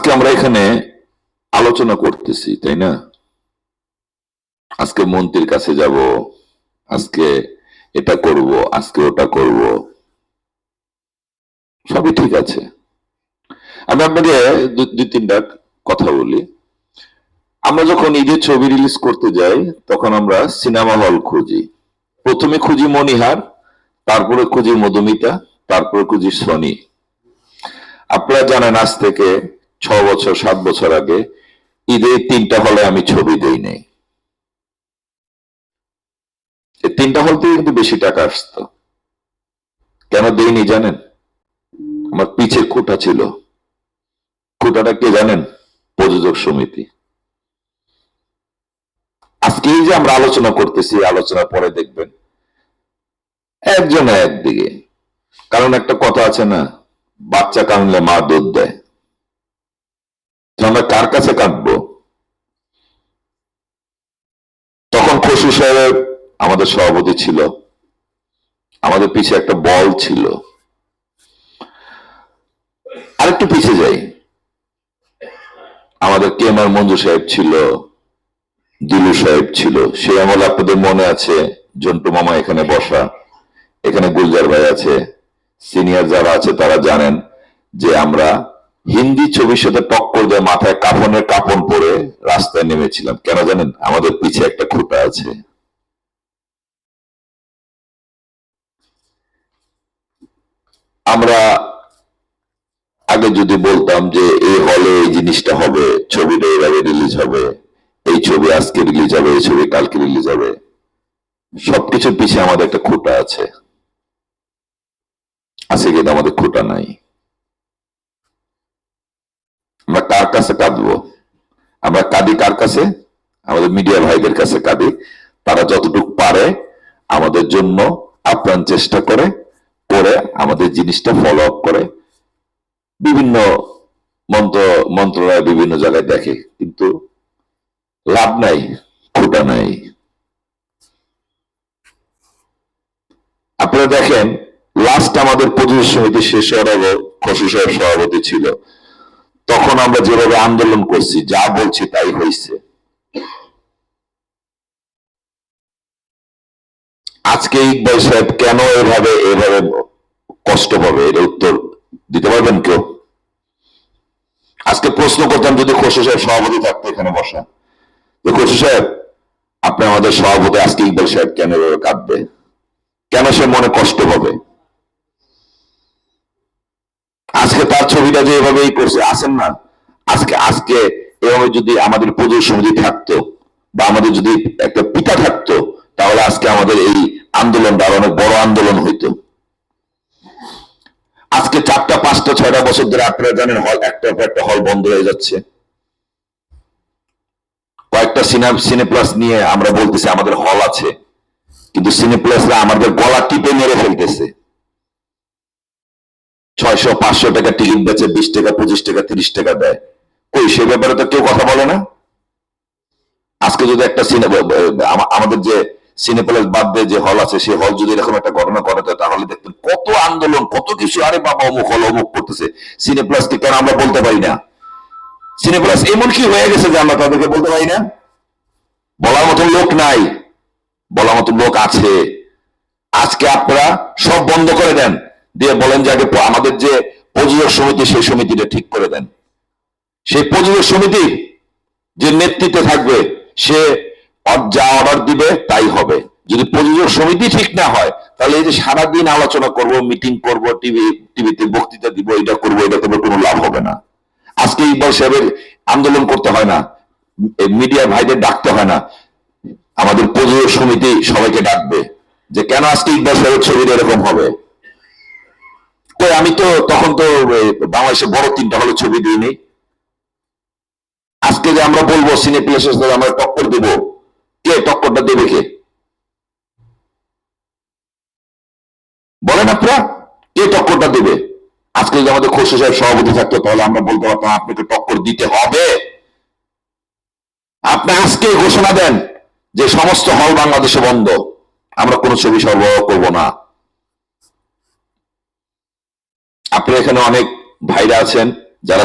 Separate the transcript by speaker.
Speaker 1: আজকে আমরা এখানে আলোচনা করতেছি, তাই না? আজকে মন্ত্রীর কাছে যাব, আজকে এটা করব, আজকে ওটা করব। সবই ঠিক আছে। আমি আপনাকে দুই, তিনটা কথা বলি। আমরা যখন ঈদের ছবি রিলিজ করতে যাই, তখন আমরা সিনেমা হল খুঁজি। প্রথমে খুঁজি মনিহার তারপরে খুঁজি মধুমিতা, তারপরে খুঁজি সনি। আপনারা জানেন আজ থেকে ছ বছর, সাত বছর আগে ঈদে তিনটা হলে আমি ছবি দেই নাই। তিনটা হল থেকে কিন্তু বেশি টাকা আসতো। কেন দেইনি জানেন? আমার পিছের খুঁটা ছিল। খুঁটাটা কে জানেন? প্রযোজক সমিতি। আজকে এই যে আমরা আলোচনা করতেছি আলোচনা পরে দেখবেন একজনে একদিকে কারণ একটা কথা আছে না, বাচ্চা কানলে মা দুধ দেয়। আমরা কার কাছে কাঁদবো? তখন খসু সাহেব আমাদের সভাপতি ছিল। আমাদের পিছে একটা বল ছিল। আরেকটু পিছে যাই। আমাদের কেমার মঞ্জু সাহেব ছিল, দিলু সাহেব ছিল। সে আমলে আপনাদের মনে আছে, জন্টু মামা এখানে বসা, এখানে গুলজার ভাই আছে। সিনিয়র যারা আছে তারা জানেন যে আমরা হিন্দি ছবির সাথে টক্কর দিয়ে মাথায় কাফনের কাপন পরে রাস্তায় নেমেছিলাম। কেন জানেন? আমাদের পিছে একটা খুঁটা আছে। আমরা আগে যদি বলতাম যে এই হলে এই জিনিসটা হবে, ছবিটা এইভাবে রিলিজ হবে, এই ছবি আজকে রিলিজ হবে, এই ছবি কালকে রিলিজ হবে, সবকিছুর পিছিয়ে আমাদের একটা খুঁটা আছে। আছে কিন্তু আমাদের খুঁটা নাই আমরা কার কাছে কাঁদবো। আমরা কাঁদি কার কাছে? আমাদের মিডিয়া ভাইদের কাছে কাঁদি। তারা যতটুকু পারে আমাদের জন্য আপ্রাণ চেষ্টা করে করে আমাদের জিনিসটা ফলো আপ করে। বিভিন্ন মন্ত্র, মন্ত্রণালয় বিভিন্ন জায়গায় দেখে, কিন্তু লাভ নাই খুঁটা নাই। আপনারা দেখেন লাস্ট আমাদের প্রযোজক সমিতি শেষ হওয়ার আগে খসু সাহেব সভাপতি ছিল। তখন আমরা যেভাবে আন্দোলন করছি, যা বলছি তাই হয়েছে আজকে ইকবাল সাহেব কেন এভাবে এভাবে কষ্ট পাবে? এর উত্তর দিতে পারবেন কেউ? আজকে প্রশ্ন করতাম, যদি খসু সাহেব সভাপতি থাকতো এখানে বসা। যে খসু সাহেব, আপনি আমাদের সভাপতি, আজকে ইকবাল সাহেব কেন কাঁদবে? কেন সে মনে কষ্ট পাবে? আজকে তার ছবিটা যে এভাবেই করছে, আসেন না। আজকে আজকে এভাবে যদি আমাদের পুজোর সমিতি থাকতো বা আমাদের যদি একটা পিতা থাকতো, তাহলে আজকে আমাদের এই আন্দোলনটা অনেক বড় আন্দোলন হইতো। আজকে চারটা, পাঁচটা, ছয়টা বছর ধরে আপনারা জানেন হল, একটা পর একটা হল বন্ধ হয়ে যাচ্ছে। কয়েকটা সিনেমা সিনেপ্লাস নিয়ে আমরা বলতেছি আমাদের হল আছে। কিন্তু সিনেপ্লাসরা আমাদের গলা টিপে মেরে ফেলতেছে। ছয়শো, পাঁচশো টাকা টিকিট বেচে বিশ টাকা, পঁচিশ টাকা, তিরিশ টাকা দেয়। কই, সে ব্যাপারে তো কেউ কথা বলে না? আজকে যদি একটা সিনেমা আমাদের যে সিনেপ্লেক্স বাদ দিয়ে যে হল আছে, সেই হল যদি এরকম একটা ঘটনা ঘটাতো তাহলে দেখতেন কত আন্দোলন, কত কিছু, আরে বাবা, অমুক হল, অমুক করতেছে। সিনেপ্লাসকে কেন আমরা বলতে পারি না? সিনেপ্লাস এমন কি হয়ে গেছে যে আমরা তাদেরকে বলতে পারি না? বলার মতো লোক নাই। বলার মতো লোক আছে। আজকে আপনারা সব বন্ধ করে দেন। দিয়ে বলেন যে আগে আমাদের যে প্রযোজক সমিতি, সেই সমিতিটা ঠিক করে দেন। সেই প্রযোজক সমিতি যে নেতৃত্বে থাকবে, সে যা অর্ডার দিবে, তাই হবে। যদি প্রযোজক সমিতি ঠিক না হয়, তাহলে এই যে সারাদিন আলোচনা করব মিটিং করব টিভি টিভিতে বক্তৃতা দিব, এটা করব এটা করব, কোনো লাভ হবে না। আজকে ইকবাল সাহেবের আন্দোলন করতে হয় না মিডিয়া ভাইদের ডাকতে হয় না। আমাদের প্রযোজক সমিতি সবাইকে ডাকবে যে, কেন আজকে ইকবাল সাহেবের ছবিটা এরকম হবে? আমি তো তখন তো বাংলাদেশে বড় তিনটা হলে ছবি দিইনি। আজকে যে আমরা বলব সিনেপ্লেসের সাথে আমরা টক্কর দেব, কে টক্করটা দেবে কে? বলেন আপনারা, কে টক্করটা দেবে? আজকে যদি আমাদের খসু সাহেব সভাপতি থাকতো, তাহলে আমরা বলতে পারতাম, আপনাকে টক্কর দিতে হবে। আপনি আজকে ঘোষণা দেন যে সমস্ত হল বাংলাদেশে বন্ধ। আমরা কোনো ছবি সরবরাহ করব না। আপনার এখানে অনেক ভাইরা আছেন যারা